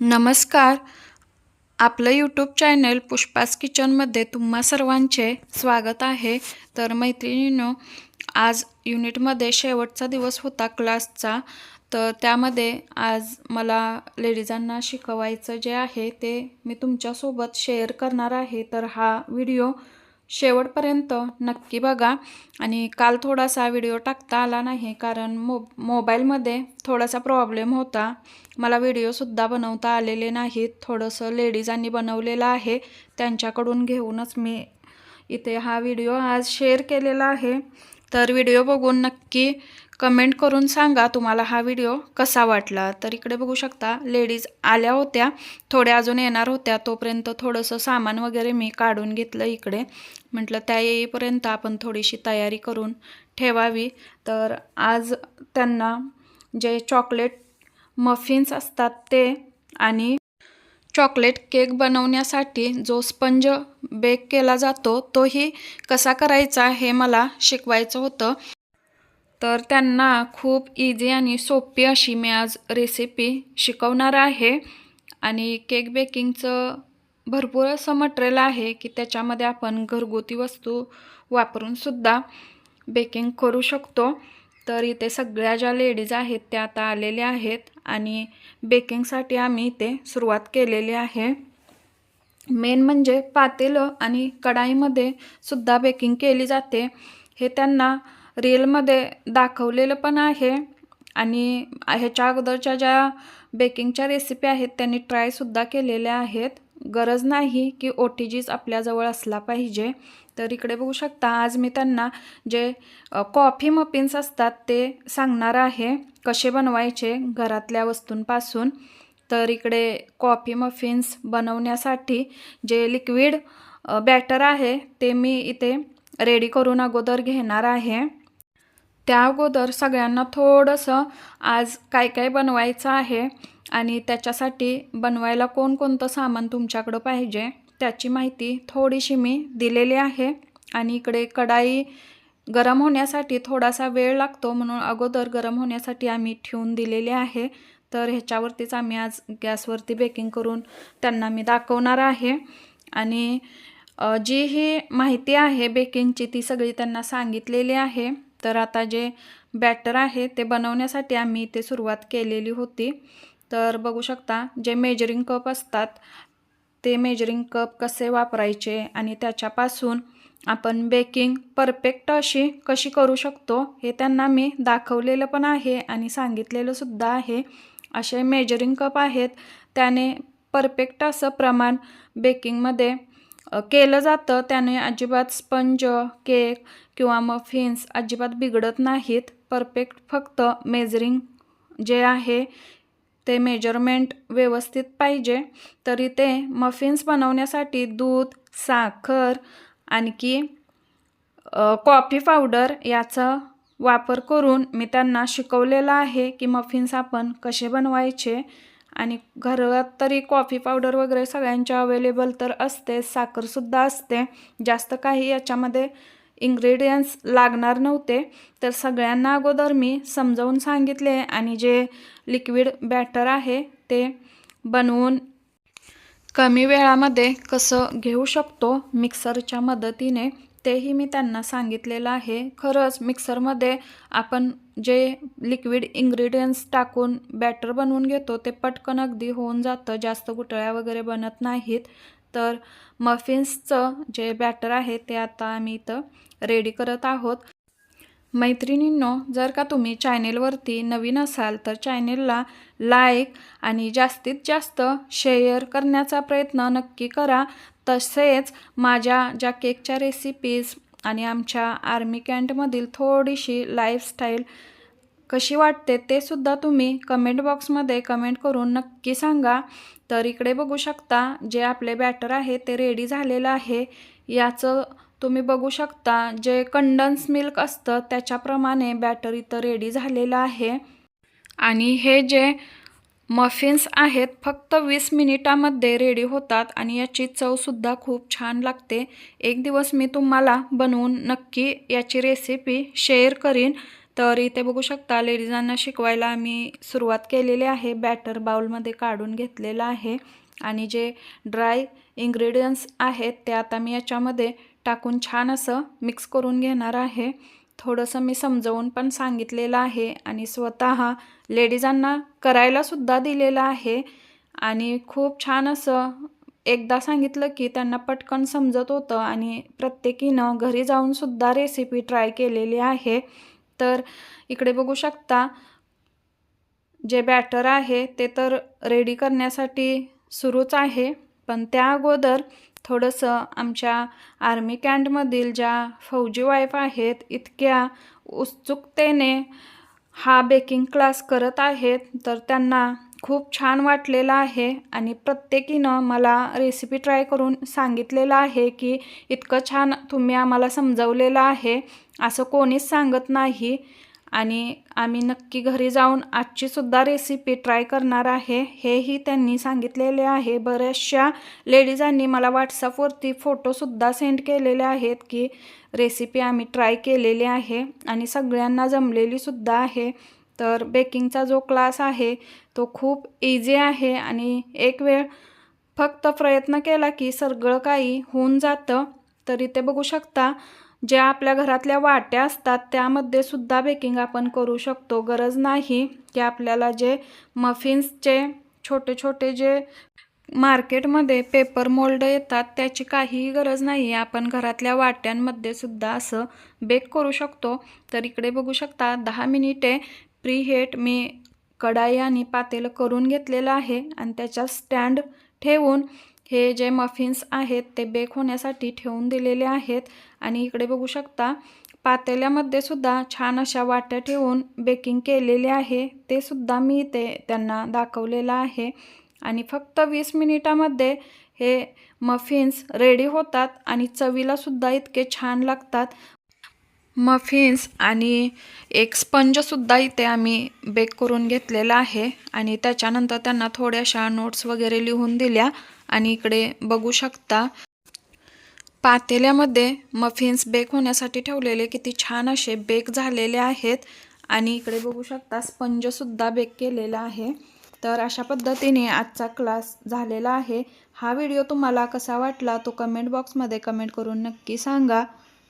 नमस्कार. आपलं YouTube channel Pushpa's किचनमध्ये तुम्हा सर्वांचे स्वागत आहे. तर मैत्रिणींनो आज युनिटमध्ये शेवटचा दिवस होता क्लासचा तर त्यामध्ये आज मला लेडीजांना शिकवायचं जे आहे ते मी तुमच्यासोबत शेअर करणार आहे. तर हा व्हिडिओ शेवटपर्यंत नक्की बघा. आणि काल थोडासा व्हिडिओ टाकता आला नाही कारण मो मोबाईलमध्ये थोडासा प्रॉब्लेम होता. मला व्हिडिओसुद्धा बनवता आलेले नाहीत. थोडंसं लेडीजांनी बनवलेलं आहे. त्यांच्याकडून घेऊनच मी इथे हा व्हिडिओ आज शेअर केलेला आहे. तर व्हिडिओ बघून नक्की कमेंट करून सांगा तुम्हाला हा व्हिडिओ कसा वाटला. तर इकडे बघू शकता लेडीज आल्या होत्या थोड्या अजून येणार होत्या तोपर्यंत थोडंसं सामान वगैरे मी काढून घेतलं इकडे. म्हटलं त्या येईपर्यंत आपण थोडीशी तयारी करून ठेवावी. तर आज त्यांना जे चॉकलेट मफिन्स असतात ते आणि चॉकलेट केक बनवण्यासाठी जो स्पंज बेक केला जातो तोही कसा करायचा हे मला शिकवायचं होतं. तर त्यांना खूप इझी आणि सोपी अशी मी आज रेसिपी शिकवणार आहे. आणि केक बेकिंगचं भरपूर असं मटेरियल आहे की त्याच्यामध्ये आपण घरगुती वस्तू वापरूनसुद्धा बेकिंग करू शकतो. तर इथे सगळ्या ज्या लेडीज आहेत त्या आता आलेल्या आहेत आणि बेकिंगसाठी आम्ही इथे सुरुवात केलेली आहे. मेन म्हणजे पातेलं आणि कढाईमध्ये सुद्धा बेकिंग केली जाते. हे त्यांना रीलमध्ये दाखवलेलं पण आहे. आणि ह्याच्या अगोदरच्या ज्या बेकिंगच्या रेसिपी आहेत त्यांनी ट्रायसुद्धा केलेल्या आहेत. गरज नाही की ओ टी जीच आपल्याजवळ असला पाहिजे. तर इकडे बघू शकता आज मी त्यांना जे कॉफी मपिन्स असतात ते सांगणार आहे. कसे बनवायचे घरातल्या वस्तूंपासून. तर इकडे कॉफी मफिन्स बनवण्यासाठी जे लिक्विड बॅटर आहे ते मी इथे रेडी करून अगोदर घेणार आहे. त्या अगोदर सगळ्यांना थोडंसं आज काय काय बनवायचं आहे आणि त्याच्यासाठी बनवायला कोणकोणतं सामान तुमच्याकडं पाहिजे त्याची माहिती थोडीशी मी दिलेली आहे. आणि इकडे कढाई गरम होण्यासाठी थोडासा वेळ लागतो म्हणून अगोदर गरम होण्यासाठी आम्ही ठेवून दिलेली आहे. तर ह्याच्यावरतीच आम्ही आज गॅसवरती बेकिंग करून त्यांना मी दाखवणार आहे. आणि जी ही माहिती आहे बेकिंगची ती सगळी त्यांना सांगितलेली आहे. तर आता जे बॅटर आहे ते बनवण्यासाठी आम्ही इथे सुरुवात केलेली होती. तर बघू शकता जे मेजरिंग कप असतात ते मेजरिंग कप कसे वापरायचे आणि त्याच्यापासून आपण बेकिंग परफेक्ट अशी कशी करू शकतो हे त्यांना मी दाखवलेलं पण आहे आणि सांगितलेलं सुद्धा आहे. असे मेजरिंग कप आहेत त्याने परफेक्ट असं प्रमाण बेकिंगमध्ये केलं जातं. त्याने अजिबात स्पंज केक किंवा मफिन्स अजिबात बिघडत नाहीत. परफेक्ट फक्त मेजरिंग जे आहे ते मेजरमेंट व्यवस्थित पाहिजे. तरी ते मफिन्स बनवण्यासाठी दूध साखर आणखी कॉफी पावडर याचा वापर करून मी त्यांना शिकवलेलं आहे की मफिन्स आपण कसे बनवायचे आणि घरात तरी कॉफी पावडर वगैरे सगळ्यांच्या अवेलेबल तर असते साखरसुद्धा असते. जास्त काही याच्यामध्ये इंग्रेडियंट्स लागणार नव्हते. तर सगळ्यांना अगोदर मी समजावून सांगितले आणि जे लिक्विड बॅटर आहे ते बनवून कमी वेळामध्ये कसं घेऊ शकतो मिक्सरच्या मदतीने तेही मी त्यांना सांगितलेलं आहे. खरंच मिक्सरमध्ये आपण जे लिक्विड इंग्रेडियंट्स टाकून बॅटर बनवून घेतो ते पटकन अगदी होऊन जातं. जास्त गुटळ्या वगैरे बनत नाहीत. तर मफिन्सचं जे बॅटर आहे ते आता आम्ही इथं रेडी करत आहोत. मैत्रिणींनो जर का तुम्ही चॅनेलवरती नवीन असाल तर चॅनेलला लाईक आणि जास्तीत जास्त शेअर करण्याचा प्रयत्न नक्की करा. तसेच माझ्या ज्या केकच्या रेसिपीज आणि आमच्या आर्मी कॅन्टमधील थोडीशी लाईफस्टाईल कशी वाटते ते सुद्धा तुम्ही कमेंट बॉक्समध्ये कमेंट करून नक्की सांगा. तर इकडे बघू शकता जे आपले बॅटर आहे ते रेडी झालेलं आहे. याचं तुम्ही बघू शकता जे कंडन्स मिल्क असतं त्याच्याप्रमाणे बॅटर इथं रेडी झालेलं आहे. आणि हे जे मफिन्स आहेत फक्त वीस मिनिटामध्ये रेडी होतात आणि याची चवसुद्धा खूप छान लागते. एक दिवस मी तुम्हाला बनवून नक्की याची रेसिपी शेअर करीन. तर इथे बघू शकता लेडीजांना शिकवायला आम्ही सुरुवात केलेली आहे. बॅटर बाउलमध्ये काढून घेतलेलं आहे. आणि जे ड्राय इन्ग्रेडियंट्स आहेत ते आता मी याच्यामध्ये टाकून छान असं मिक्स करून घेणार आहे. थोडंसं मी समजवून पण सांगितलेलं आहे आणि स्वतः लेडीजांना करायलासुद्धा दिलेलं आहे. आणि खूप छान असं एकदा सांगितलं की त्यांना पटकन समजत होतं आणि प्रत्येकीनं घरी जाऊनसुद्धा रेसिपी ट्राय केलेली आहे. तर इकडे बघू शकता जे बॅटर आहे ते तर रेडी करण्यासाठी सुरूच आहे. पण त्या अगोदर थोडंसं आमच्या आर्मी कॅन्टमधील ज्या फौजी वाईफ आहेत इतक्या उत्सुकतेने हा बेकिंग क्लास करत आहेत तर त्यांना खूप छान वाटलेलं आहे. आणि प्रत्येकीनं मला रेसिपी ट्राय करून सांगितलेलं आहे की इतकं छान तुम्ही आम्हाला समजवलेलं आहे. असं कोणीच सांगत नाही. आणि आम्ही नक्की घरी जाऊन आजचीसुद्धा रेसिपी ट्राय करणार आहे. हेही त्यांनी सांगितलेले आहे. बऱ्याचशा लेडीजांनी मला व्हॉट्सअपवरती फोटोसुद्धा सेंड केलेले आहेत की रेसिपी आम्ही ट्राय केलेली आहे आणि सगळ्यांना जमलेलीसुद्धा आहे. तर बेकिंगचा जो क्लास आहे तो खूप इझी आहे आणि एक वेळ फक्त प्रयत्न केला की सगळं काही होऊन जातं. तर इथे बघू शकता ज्या आपल्या घरातल्या वाट्या असतात त्यामध्ये सुद्धा बेकिंग आपण करू शकतो. गरज नाही की आपल्याला जे मफिन्सचे छोटे छोटे जे मार्केटमध्ये पेपर मोल्ड येतात त्याची काहीही गरज नाही. आहे आपण घरातल्या वाट्यांमध्ये सुद्धा असं बेक करू शकतो. तर इकडे बघू शकता दहा मिनिटे प्रीहेट मी कढाई आणि पातेलं करून घेतलेलं आहे आणि त्याच्या स्टँड ठेवून हे जे मफिन्स आहेत ते बेक होण्यासाठी ठेवून दिलेले आहेत. आणि इकडे बघू शकता पातेल्यामध्ये सुद्धा छान अशा वाट्या ठेवून बेकिंग केलेले आहे. ते सुद्धा मी ते त्यांना दाखवलेलं आहे. आणि फक्त वीस मिनिटामध्ये हे मफिन्स रेडी होतात आणि चवीलासुद्धा इतके छान लागतात. मफिन्स आणि एक स्पंजसुद्धा इथे आम्ही बेक करून घेतलेला आहे. आणि त्याच्यानंतर त्यांना थोड्याशा नोट्स वगैरे लिहून दिल्या. आणि इकडे बघू शकता पातेल्यामध्ये मफिन्स बेक होण्यासाठी ठेवलेले किती छान असे बेक झालेले आहेत. आणि इकडे बघू शकता स्पंजसुद्धा बेक केलेला आहे. तर अशा पद्धतीने आजचा क्लास झालेला आहे. हा व्हिडिओ तुम्हाला कसा वाटला तो कमेंट बॉक्समध्ये कमेंट करून नक्की सांगा.